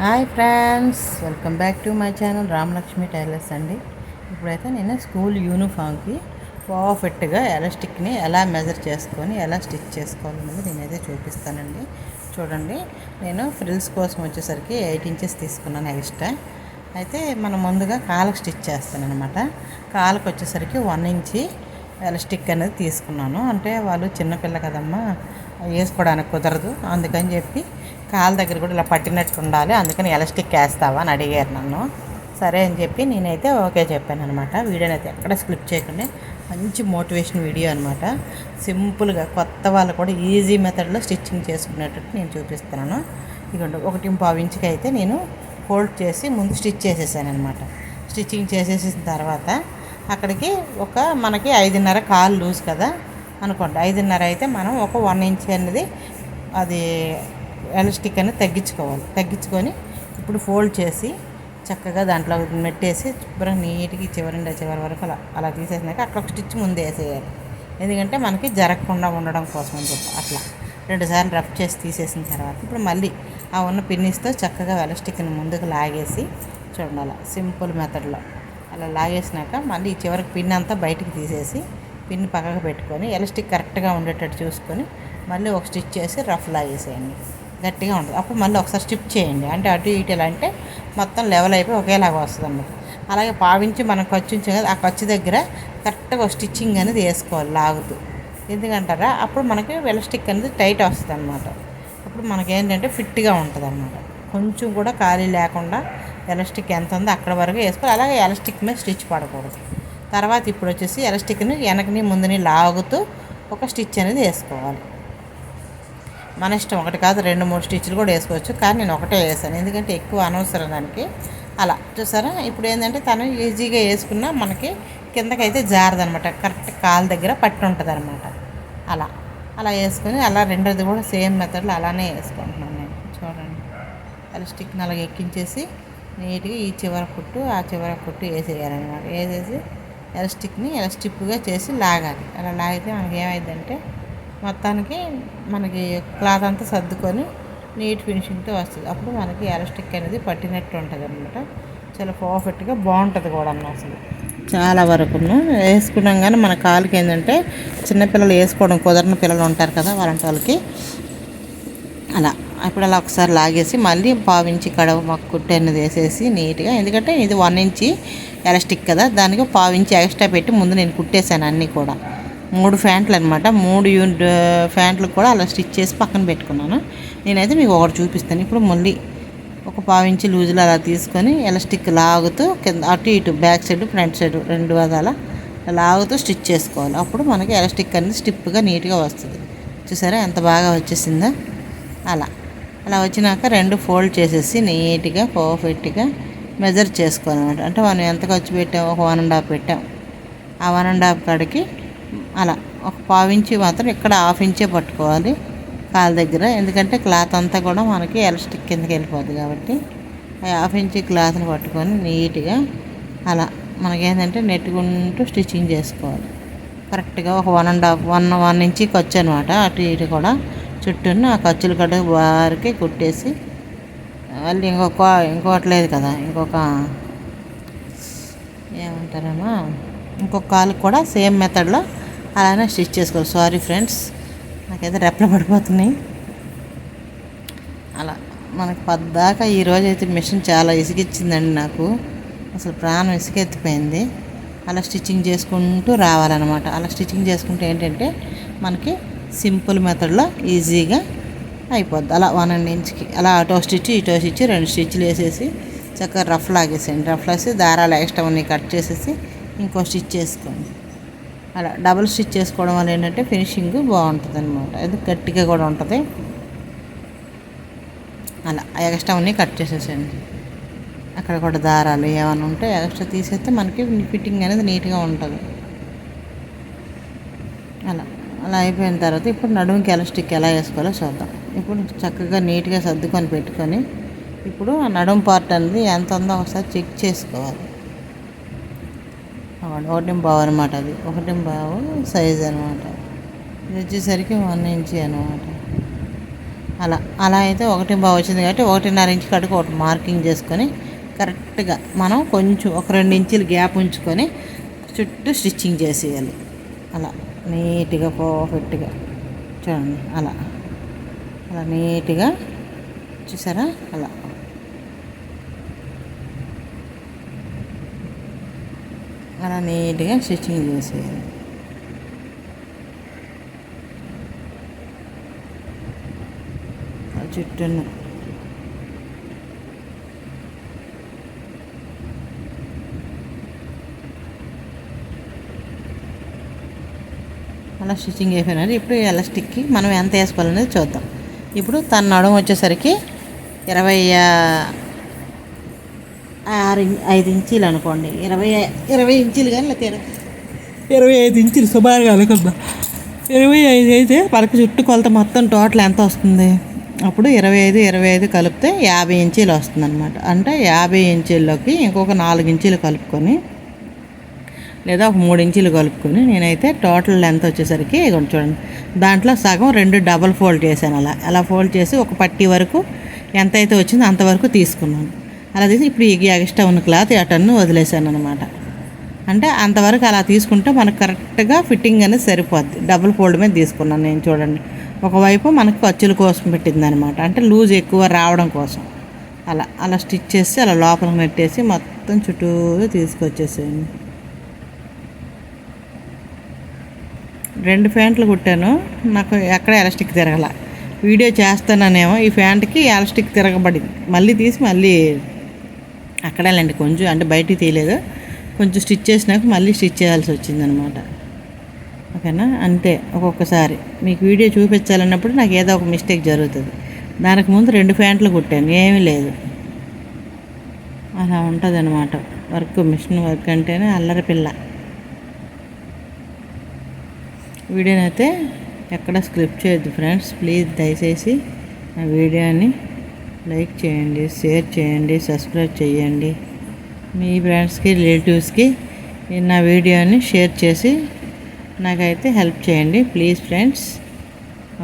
Hi friends welcome back to my channel Ramalakshmi tailors అండి. ఇప్పుడైతే నేను స్కూల్ యూనిఫామ్కి పర్ఫెక్ట్గా ఎలాస్టిక్ని ఎలా మెజర్ చేసుకొని ఎలా స్టిచ్ చేసుకోవాలన్నది నేనైతే చూపిస్తానండి. చూడండి నేను ఫ్రిల్స్ కోసం వచ్చేసరికి ఎయిట్ ఇంచెస్ తీసుకున్నాను ఎక్స్ట్రా. అయితే మనం ముందుగా కాలకు స్టిచ్ చేస్తాను అనమాట వచ్చేసరికి వన్ ఇంచి ఎలాస్టిక్ అనేది తీసుకున్నాను. అంటే వాళ్ళు చిన్నపిల్ల కదమ్మా వేసుకోవడానికి కుదరదు. అందుకని చెప్పి కాళ్ళ దగ్గర కూడా ఇలా పట్టినట్టు ఉండాలి. అందుకని ఎలాస్టిక్ వేస్తావా అని అడిగారు నన్ను. సరే అని చెప్పి నేనైతే ఓకే చెప్పాను అనమాట వీడియోని అయితే ఎక్కడ స్క్లిప్ చేయకుండా. మంచి మోటివేషన్ వీడియో అనమాట సింపుల్గా కొత్త వాళ్ళు కూడా ఈజీ మెథడ్లో స్టిచ్చింగ్ చేసుకునేటట్టు నేను చూపిస్తున్నాను. ఇదిగోండి ఒకటి పావు ఇంచుకి అయితే నేను ఫోల్డ్ చేసి ముందు స్టిచ్ చేసేసాను అనమాట స్టిచ్చింగ్ చేసేసిన తర్వాత అక్కడికి ఒక మనకి ఐదున్నర కాలు లూజ్ కదా అనుకోండి. ఐదున్నర అయితే మనం ఒక వన్ ఇంచ్ అనేది అది ఎలాస్టిక్ అనేది తగ్గించుకోవాలి. తగ్గించుకొని ఇప్పుడు ఫోల్డ్ చేసి చక్కగా దాంట్లో మెట్టేసి శుభ్రం నీట్గా చివరి చివరి వరకు అలా అలా తీసేసినాక అక్కడ ఒక స్టిచ్ ముందు వేసేయాలి. ఎందుకంటే మనకి జరగకుండా ఉండడం కోసం అని చెప్పి అట్లా. రెండుసార్లు రఫ్ చేసి తీసేసిన తర్వాత ఇప్పుడు మళ్ళీ ఆ ఉన్న పిన్నిస్తో చక్కగా వెలస్టిక్ని ముందుకు లాగేసి చూడాలి. సింపుల్ మెథడ్లో. అలా లాగేసినాక మళ్ళీ చివరికి పిన్ అంతా బయటికి తీసేసి పిన్ పక్కకు పెట్టుకొని ఎలాస్టిక్ కరెక్ట్గా ఉండేటట్టు చూసుకొని మళ్ళీ ఒక స్టిచ్ చేసి రఫ్ లాగేసేయండి. గట్టిగా ఉంటుంది. అప్పుడు మళ్ళీ ఒకసారి స్టిప్ చేయండి. అంటే అటు ఇటు ఎలా అంటే మొత్తం లెవెల్ అయిపోయి ఒకేలాగా వస్తుంది అన్నమాట అలాగే పావించి మనం ఖర్చు కదా ఆ ఖర్చు దగ్గర కరెక్ట్గా స్టిచ్చింగ్ అనేది వేసుకోవాలి లాగుతూ. ఎందుకంటారా? అప్పుడు మనకి వెలస్టిక్ అనేది టైట్ వస్తుంది అనమాట అప్పుడు మనకేంటంటే ఫిట్గా ఉంటుంది అనమాట కొంచెం కూడా ఖాళీ లేకుండా ఎలాస్టిక్ ఎంత ఉందో అక్కడ వరకు వేసుకోవాలి. అలాగే ఎలాస్టిక్ మీద స్టిచ్ పడకూడదు. తర్వాత ఇప్పుడు వచ్చేసి ఎలాస్టిక్ని వెనకని ముందుని లాగుతూ ఒక స్టిచ్ అనేది వేసుకోవాలి. మన ఇష్టం ఒకటి కాదు రెండు మూడు స్టిచ్లు కూడా వేసుకోవచ్చు. కానీ నేను ఒకటే వేసాను. ఎందుకంటే ఎక్కువ అనవసరం దానికి అలా చూసారా? ఇప్పుడు ఏంటంటే తను ఈజీగా వేసుకున్నా మనకి కిందకైతే జారదనమాట. కరెక్ట్ కాలు దగ్గర పట్టి ఉంటుంది అనమాట అలా అలా వేసుకొని అలా రెండోది కూడా సేమ్ మెథడ్లో అలానే వేసుకుంటున్నాను నేను. చూడండి. అలా స్టిక్ అలాగ ఎక్కించేసి నీట్గా ఈ చివర కుట్టు ఆ చివర కుట్టు వేసేయాలన్నమాట. వేసేసి ఎలాస్టిక్ని ఎలాస్టిక్గా చేసి లాగాలి. అలా లాగితే మనకి ఏమైందంటే మొత్తానికి మనకి క్లాత్ అంతా సర్దుకొని నీట్ ఫినిషింగ్తో వస్తుంది. అప్పుడు మనకి ఎలాస్టిక్ అనేది పట్టినట్టు ఉంటుంది అనమాట చాలా పర్ఫెక్ట్గా బాగుంటుంది కూడా అన్న అసలు. చాలా వరకు వేసుకున్నాం కానీ మన కాలుకి ఏంటంటే చిన్నపిల్లలు వేసుకోవడం కుదరని పిల్లలు ఉంటారు కదా వాళ్ళంటి వాళ్ళకి. అలా అప్పుడు అలా ఒకసారి లాగేసి మళ్ళీ పావించి కడవ మాకు కుట్టి అనేది వేసేసి నీట్గా ఎందుకంటే ఇది వన్ ఇంచి ఎలాస్టిక్ కదా దానికి పావించి ఎక్స్ట్రా పెట్టి ముందు నేను కుట్టేశాను అన్నీ కూడా. మూడు ఫ్యాంట్లు అనమాట మూడు యూనిట్ ఫ్యాంట్లు కూడా అలా స్టిచ్ చేసి పక్కన పెట్టుకున్నాను. నేనైతే మీకు ఒకటి చూపిస్తాను. ఇప్పుడు మళ్ళీ ఒక పావించి లూజులు అలా తీసుకొని ఎలాస్టిక్ లాగుతూ కింద అటు ఇటు బ్యాక్ సైడ్ ఫ్రంట్ సైడ్ రెండు వదాల లాగుతూ స్టిచ్ చేసుకోవాలి. అప్పుడు మనకి ఎలాస్టిక్ అనేది స్టిప్గా నీట్గా వస్తుంది. చూసారా? ఎంత బాగా వచ్చేసిందో. అలా. అలా వచ్చినాక రెండు ఫోల్డ్ చేసేసి నీట్గా పర్ఫెక్ట్గా మెజర్ చేసుకోవాలన్నమాట. అంటే మనం ఎంత ఖర్చు పెట్టాం ఒక వన్ అండ్ హాఫ్ పెట్టాం. ఆ వన్ అండ్ హాఫ్ కాడికి అలా ఒక పావించి మాత్రం ఇక్కడ హాఫ్ ఇంచే పట్టుకోవాలి కాలు దగ్గర. ఎందుకంటే క్లాత్ అంతా కూడా మనకి ఎలస్టిక్ కిందకి వెళ్ళిపోద్ది కాబట్టి ఆ హాఫ్ ఇంచి క్లాత్ని పట్టుకొని నీట్గా అలా మనకేంటంటే నెట్టుకుంటూ స్టిచ్చింగ్ చేసుకోవాలి. కరెక్ట్గా ఒక one and half one one ఇంచికి వచ్చనమాట అటు ఇటు కూడా చుట్టూను ఆ ఖర్చులు కట్ట వారికి కుట్టేసి మళ్ళీ ఇంకొక ఇంకోటి లేదు కదా ఇంకొక ఏమంటారమ్మా ఇంకొక కాలు కూడా సేమ్ మెథడ్లో అలానే స్టిచ్ చేసుకోవాలి. సారీ ఫ్రెండ్స్ నాకైతే రెప్పలు పడిపోతున్నాయి. అలా మనకు పద్దాకా ఈరోజు అయితే మిషన్ చాలా ఇసుగిచ్చిందండి నాకు. అసలు ప్రాణం ఇసుకెత్తిపోయింది అలా స్టిచ్చింగ్ చేసుకుంటూ రావాలన్నమాట. అలా స్టిచ్చింగ్ చేసుకుంటే ఏంటంటే మనకి సింపుల్ మెథడ్లో ఈజీగా అయిపోద్ది. అలా వన్ అండ్ ఇంచ్కి అలా అటో స్టిచ్ ఇటో స్టిచ్ రెండు స్టిచ్లు వేసేసి చక్కగా రఫ్ లాగేసేయండి. రఫ్ లాగేసి దారాలు ఎక్స్ట్రా ఉన్నాయి. కట్ చేసేసి ఇంకో స్టిచ్ చేసుకోండి. అలా డబుల్ స్టిచ్ చేసుకోవడం వల్ల ఏంటంటే ఫినిషింగ్ బాగుంటుంది అనమాట అది గట్టిగా కూడా ఉంటుంది. అలా ఎక్స్ట్రా ఉన్నాయి కట్ చేసేసేయండి. అక్కడ కూడా దారాలు ఏమైనా ఉంటే ఎక్స్ట్రా తీసేస్తే మనకి ఫిట్టింగ్ అనేది నీట్గా ఉంటుంది. అలా అలా అయిపోయిన తర్వాత ఇప్పుడు నడుముకి ఎలాస్టిక్ ఎలా వేసుకోవాలో చూద్దాం. ఇప్పుడు చక్కగా నీట్గా సర్దుకొని పెట్టుకొని ఇప్పుడు ఆ నడుము పార్ట్ అనేది ఎంత ఉందో ఒకసారి చెక్ చేసుకోవాలి. ఒకటి బావు అనమాట అది. ఒకటి బావు సైజ్ అనమాట ఇది వచ్చేసరికి వన్ ఇంచి అనమాట అలా అలా అయితే ఒకటి బాగా వచ్చింది కాబట్టి ఒకటిన్నర ఇంచు కడుకు ఒకటి మార్కింగ్ చేసుకొని కరెక్ట్గా మనం కొంచెం ఒక రెండు ఇంచులు గ్యాప్ ఉంచుకొని చుట్టూ స్టిచ్చింగ్ చేసేయాలి. అలా నీట్గా పర్ఫెక్ట్గా చూడండి అలా. అలా నీట్గా చూసారా? అలా. అలా నీట్గా స్టిచ్చింగ్ చేసేయాలి. ఆ చుట్టూను అలా స్టిచ్చింగ్ అయిపోయినది ఇప్పుడు ఎలాస్టిక్కి మనం ఎంత వేసుకోవాలనేది చూద్దాం. ఇప్పుడు తన నడుము వచ్చేసరికి ఇరవై ఆరు ఇం- ఐదు ఇంచీలు అనుకోండి. ఇరవై ఇరవై ఇంచీలు కానీ లేకపోతే ఇరవై ఇరవై ఐదు ఇంచులు సుమారుగా అనుకుందాం? ఇరవై ఐదు అయితే మనకు చుట్టూ కొలత మొత్తం టోటల్ ఎంత వస్తుంది? అప్పుడు ఇరవై ఐదు ఇరవై ఐదు కలిపితే యాభై ఇంచీలు వస్తుంది అనమాట అంటే యాభై ఇంచీల్లోకి ఇంకొక నాలుగు ఇంచీలు కలుపుకొని లేదా ఒక మూడు ఇంచీలు కలుపుకొని నేనైతే టోటల్ లెంత్ వచ్చేసరికి చూడండి. దాంట్లో సగం రెండు డబల్ ఫోల్డ్ చేశాను అలా. అలా ఫోల్డ్ చేసి ఒక పట్టీ వరకు ఎంత అయితే వచ్చిందో అంతవరకు తీసుకున్నాను. అలా తీసి ఇప్పుడు ఈ ఎక్స్ట్రా ఉన్న క్లాత్ అటన్ను వదిలేసాను అనమాట అంటే అంతవరకు అలా తీసుకుంటే మనకు కరెక్ట్గా ఫిట్టింగ్ అనేది సరిపోద్ది. డబుల్ ఫోల్డ్ మీద తీసుకున్నాను నేను చూడండి. ఒకవైపు మనకు ఖర్చుల కోసం పెట్టింది అనమాట అంటే లూజ్ ఎక్కువ రావడం కోసం. అలా అలా స్టిచ్ చేసి అలా లోపలికి నెట్టేసి మొత్తం చుట్టూరు తీసుకొచ్చేసేయండి. రెండు ప్యాంట్లు కుట్టాను. నాకు ఎక్కడ ఎలాస్టిక్ తిరగల. వీడియో చేస్తాననేమో ఈ ప్యాంట్కి ఎలాస్టిక్ తిరగబడింది. మళ్ళీ తీసి మళ్ళీ అక్కడేలేండి కొంచెం అంటే బయటికి తీయలేదు. కొంచెం స్టిచ్ చేసినాక మళ్ళీ స్టిచ్ చేయాల్సి వచ్చిందనమాట. ఓకేనా? అంతే ఒక్కొక్కసారి. మీకు వీడియో చూపించాలన్నప్పుడు నాకు ఏదో ఒక మిస్టేక్ జరుగుతుంది. దానికి ముందు రెండు ప్యాంట్లు కుట్టాను ఏమీ లేదు. అలా ఉంటుంది అనమాట వర్క్ మిషన్ వర్క్ అంటేనే అల్లరి పిల్ల. వీడియోనైతే ఎక్కడ స్క్రిప్ట్ చేయొద్దు ఫ్రెండ్స్. ప్లీజ్ దయచేసి నా వీడియోని లైక్ చేయండి షేర్ చేయండి సబ్స్క్రైబ్ చేయండి. మీ ఫ్రెండ్స్కి రిలేటివ్స్కి నా వీడియోని షేర్ చేసి నాకైతే హెల్ప్ చేయండి ప్లీజ్ ఫ్రెండ్స్.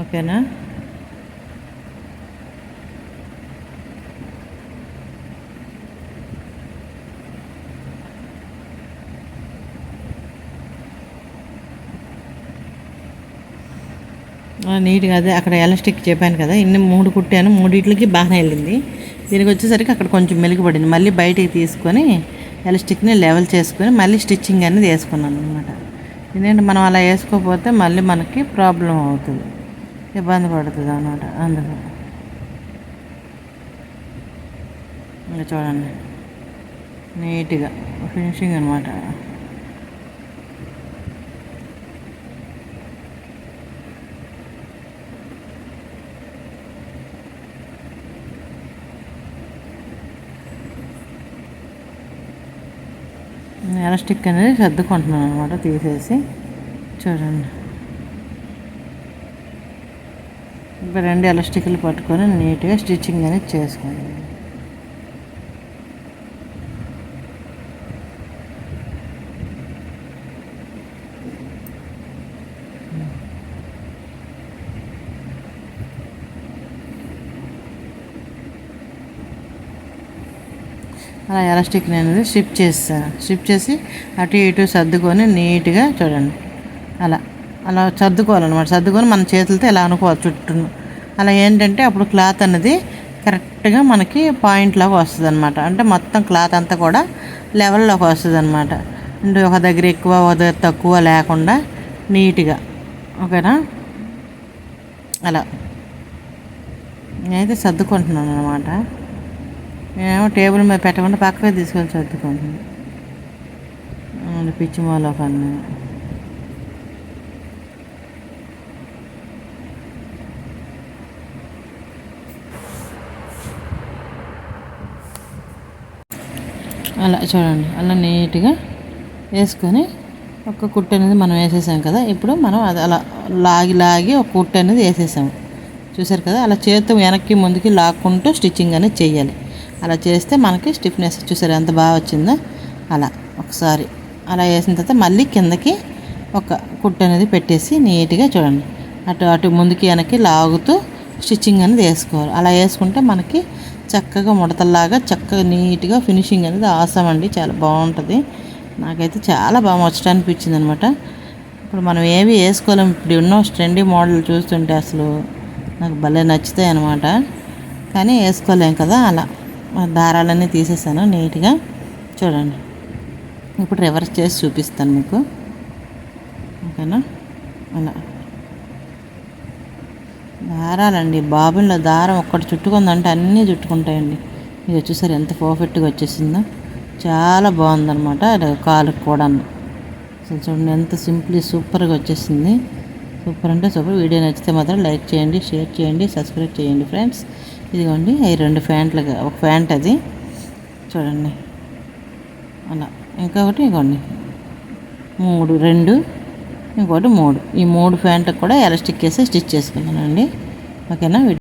ఓకేనా? నీట్గా అదే అక్కడ ఎలాస్టిక్ చెప్పాను కదా ఇన్ని మూడు కుట్టాను మూడిట్లకి బాగానే వెళ్ళింది. దీనికి వచ్చేసరికి అక్కడ కొంచెం మెలుగుపడింది మళ్ళీ బయటికి తీసుకొని ఎలాస్టిక్ని లెవెల్ చేసుకొని మళ్ళీ స్టిచ్చింగ్ అనేది వేసుకున్నాను అనమాట ఎందుకంటే మనం అలా వేసుకోకపోతే మళ్ళీ మనకి ప్రాబ్లం అవుతుంది. ఇబ్బంది పడుతుంది అనమాట అందుకు. ఇంకా చూడండి. నీట్గా ఫినిషింగ్ అనమాట ఎలాస్టిక్ అనేది సర్దుకుంటున్నాను అనమాట తీసేసి. చూడండి. ఇప్పుడు రెండు ఎలాస్టిక్లు పట్టుకొని నీట్గా స్టిచ్చింగ్ అనేది చేసుకోండి. అలా ఎలాస్టిక్ అనేది షిఫ్ట్ చేస్తాను షిఫ్ట్ చేసి అటు ఇటు సర్దుకొని నీట్గా చూడండి. అలా అలా సర్దుకోవాలన్నమాట. సర్దుకొని మన చేతులతో ఇలా అనుకోవాలి చుట్టూ. అలా ఏంటంటే అప్పుడు క్లాత్ అనేది కరెక్ట్గా మనకి పాయింట్ లాగా వస్తుంది అనమాట అంటే మొత్తం క్లాత్ అంతా కూడా లెవెల్లోకి వస్తుంది అనమాట అంటే ఒక దగ్గర ఎక్కువ ఒక దగ్గర తక్కువ లేకుండా నీట్గా. ఓకేనా? అలా. నేనైతే సర్దుకుంటున్నాను అనమాట నేనేమో టేబుల్ మీద పెట్టకుండా పక్కకి తీసుకొని సర్దుకుంటున్నాను పిచ్చి మూల కన్నా అలా చూడండి అలా నీట్గా వేసుకొని ఒక కుట్టు అనేది మనం వేసేసాం కదా ఇప్పుడు మనం అది అలా లాగి లాగి ఒక కుట్టు అనేది వేసేసాము చూసారు కదా అలా చేత్తో వెనక్కి ముందుకి లాక్కుంటూ స్టిచ్చింగ్ అనేది చేయాలి అలా చేస్తే మనకి స్టిఫ్నెస్ చూసారు ఎంత బాగా వచ్చిందో? అలా ఒకసారి అలా వేసిన తర్వాత మళ్ళీ కిందకి ఒక కుట్టు అనేది పెట్టేసి నీట్గా చూడండి. అటు అటు ముందుకి వెనక్కి లాగుతూ స్టిచ్చింగ్ అనేది వేసుకోవాలి. అలా వేసుకుంటే మనకి చక్కగా ముడతల్లాగా చక్కగా నీట్గా ఫినిషింగ్ అనేది ఆసం అండి చాలా బాగుంటుంది. నాకైతే చాలా బాగా ముచ్చట అనిపించింది అనమాట ఇప్పుడు మనం ఏవి వేసుకోలేము ఇప్పుడు ఎన్నో స్ట్రెండీ మోడల్ చూస్తుంటే అసలు నాకు భలే నచ్చుతాయి అనమాట కానీ వేసుకోలేం కదా అలా. దారాలన్నీ తీసేసాను నీట్గా. చూడండి. ఇప్పుడు రివర్స్ చేసి చూపిస్తాను మీకు. ఓకేనా? అలా. దారాలండి బాబుల్లో దారం ఒక్కటి చుట్టుకుందంటే అన్నీ చుట్టుకుంటాయండి. ఇది వచ్చేసరి ఎంత పర్ఫెక్ట్గా వచ్చేసిందో. చాలా బాగుందన్నమాట అది కాలుకి కూడా అసలు చూడండి ఎంత సింప్లీ సూపర్గా వచ్చేసింది. సూపర్ అంటే సూపర్. వీడియో నచ్చితే మాత్రం లైక్ చేయండి షేర్ చేయండి సబ్స్క్రైబ్ చేయండి ఫ్రెండ్స్. ఇదిగోండి ఈ రెండు ఫ్యాంట్లు ఒక ఫ్యాంట్ అది. చూడండి. అలా. ఇంకొకటి ఇగోండి మూడు రెండు ఇంకోటి మూడు. ఈ మూడు ఫ్యాంట్కి కూడా ఎలాస్టిక్ వేసి స్టిచ్ చేసుకున్నానండి ఓకేనా?